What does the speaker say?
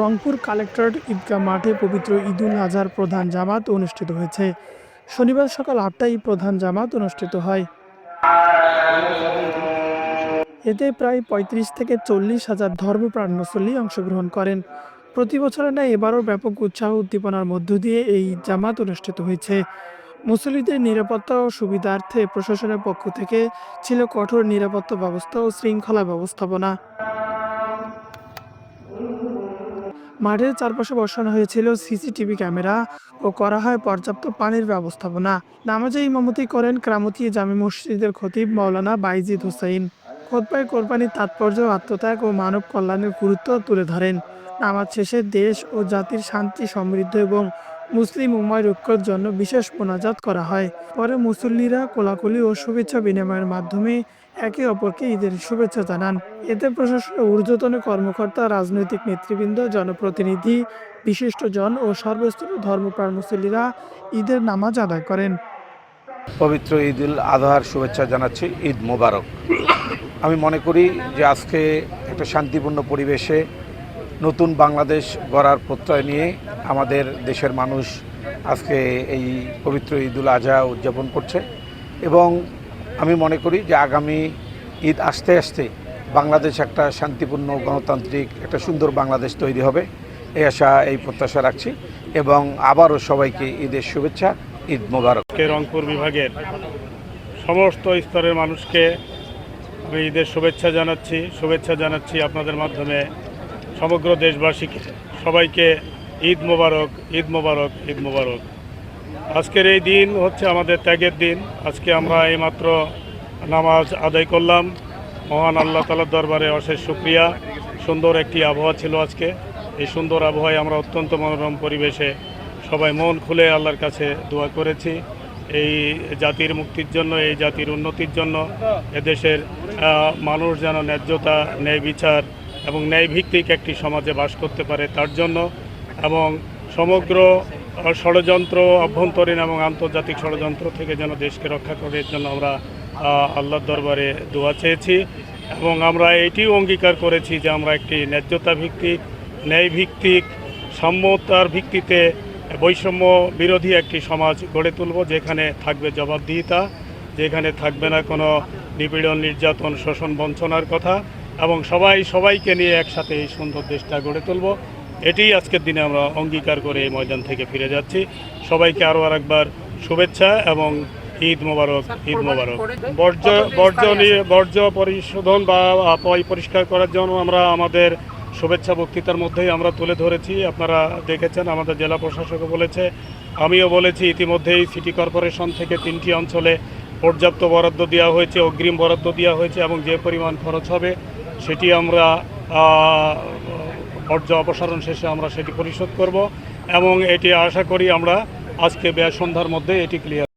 Rangpur collectorate ঈদগাহ মাঠে পবিত্র ঈদুল আজহার প্রধান জামাত অনুষ্ঠিত হয়েছে। শনিবার সকাল আটটায় প্রধান জামাত অনুষ্ঠিত হয়। এতে প্রায় পঁয়ত্রিশ থেকে চল্লিশ হাজার ধর্মপ্রাণ মুসল্লি অংশগ্রহণ করেন। প্রতি বছরের ন্যায় এবারও ব্যাপক উৎসাহ উদ্দীপনার মধ্য দিয়ে এই জামাত অনুষ্ঠিত হয়েছে। মুসল্লিদের নিরাপত্তা ও সুবিধার্থে প্রশাসনের পক্ষ থেকে ছিল কঠোর নিরাপত্তা ব্যবস্থা ও শৃঙ্খলা ব্যবস্থাপনা। মাঠের চারপাশে বসানো হয়েছিল সিসিটিভি ক্যামেরা ও করা হয় পর্যাপ্ত পানির ব্যবস্থাপনা। নামাজে ইমামতি করেন ক্রামতি জামি মসজিদের খতিব মৌলানা বাইজিদ হুসাইন খোদপাই কোরবানির তাৎপর্য, আত্মত্যাগ ও মানব কল্যাণের গুরুত্ব তুলে ধরেন। নামাজ শেষে দেশ ও জাতির শান্তি সমৃদ্ধ এবং মুসলিম উম্মার ঐক্যর জন্য বিশেষ মোনাজাত করা হয়। পরে মুসল্লিরা কোলাকুলি ও শুভেচ্ছা বিনিময়ের মাধ্যমে একে অপরকে ঈদের শুভেচ্ছা জানান। এতে প্রশাসনের ঊর্ধ্বতন কর্মকর্তা, রাজনৈতিক নেতৃবৃন্দ, জনপ্রতিনিধি বিশিষ্টজন ও সর্বস্তরের ধর্মপ্রাণ মুসল্লিরা ঈদের নামাজ আদায় করেন। পবিত্র ঈদ উল আজহার শুভেচ্ছা জানাচ্ছি, ঈদ মোবারক। আমি মনে করি যে আজকে একটা শান্তিপূর্ণ পরিবেশে নতুন বাংলাদেশ গড়ার প্রত্যয় নিয়ে আমাদের দেশের মানুষ আজকে এই পবিত্র ঈদ উল আজহা উদযাপন করছে। এবং আমি মনে করি যে আগামী ঈদ আসতে আসতে বাংলাদেশ একটা শান্তিপূর্ণ গণতান্ত্রিক, একটা সুন্দর বাংলাদেশ তৈরি হবে, এই আশা, এই প্রত্যাশা রাখছি। এবং আবারও সবাইকে ঈদের শুভেচ্ছা, ঈদ মোবারক। রংপুর বিভাগের সমস্ত স্তরের মানুষকে আমি ঈদের শুভেচ্ছা জানাচ্ছি শুভেচ্ছা জানাচ্ছি আপনাদের মাধ্যমে। সমগ্র দেশবাসীকে, সবাইকে ঈদ মোবারক ঈদ মোবারক ঈদ মোবারক। আজকের এই দিন হচ্ছে আমাদের ত্যাগের দিন। আজকে আমরা এইমাত্র নামাজ আদায় করলাম। মহান আল্লাহ তালার দরবারে অশেষ শুক্রিয়া। সুন্দর একটি আবহাওয়া ছিল আজকে। এই সুন্দর আবহাওয়ায় আমরা অত্যন্ত মনোরম পরিবেশে সবাই মন খুলে আল্লাহর কাছে দোয়া করেছি। এই জাতির মুক্তির জন্য, এই জাতির উন্নতির জন্য, এদেশের মানুষ যেন ন্যায্যতা, ন্যায় বিচার এবং ন্যায়ভিত্তিক একটি সমাজে বাস করতে পারে তার জন্য এবং সমগ্র ষড়যন্ত্র অভ্যন্তরীণ এবং আন্তর্জাতিক ষড়যন্ত্র থেকে যেন দেশকে রক্ষা করে জন্য আমরা আহ, আল্লাহর দরবারে দোয়া চেয়েছি এবং আমরা এটিও অঙ্গীকার করেছি যে আমরা একটি ন্যায্যতা ভিত্তিক ন্যায় ভিত্তিক সাম্যতার ভিত্তিতে বৈষম্য বিরোধী একটি সমাজ গড়ে তুলব যেখানে থাকবে জবাবদিহিতা যেখানে থাকবে না কোনো নিপীড়ন নির্যাতন শোষণ বঞ্চনার কথা। এবং সবাই সবাইকে নিয়ে একসাথে এই সুন্দর দেশটা গড়ে তুলব। এটি আজকের দিনে আমরা অঙ্গীকার করে এই ময়দান থেকে ফিরে যাচ্ছি। সবাইকে আরও আরেকবার শুভেচ্ছা এবং ঈদ মোবারক ঈদ মোবারক। বর্জ্য বর্জ্য নিয়ে বর্জ্য পরিশোধন বা পরিষ্কার করার জন্য আমরা আমাদের শুভেচ্ছা বক্তৃতার মধ্যেই আমরা তুলে ধরেছি। আপনারা দেখেছেন আমাদের জেলা প্রশাসকও বলেছে আমিও বলেছি ইতিমধ্যেই সিটি কর্পোরেশন থেকে তিনটি অঞ্চলে পর্যাপ্ত বরাদ্দ দেওয়া হয়েছে অগ্রিম বরাদ্দ দেওয়া হয়েছে এবং যে পরিমাণ খরচ হবে সেটি আমরা পর্য অপসারণ শেষে আমরা সেটি পরিশোধ করব এবং এটি আশা করি আমরা আজকে ব্যয় সন্ধ্যার মধ্যে এটি ক্লিয়ার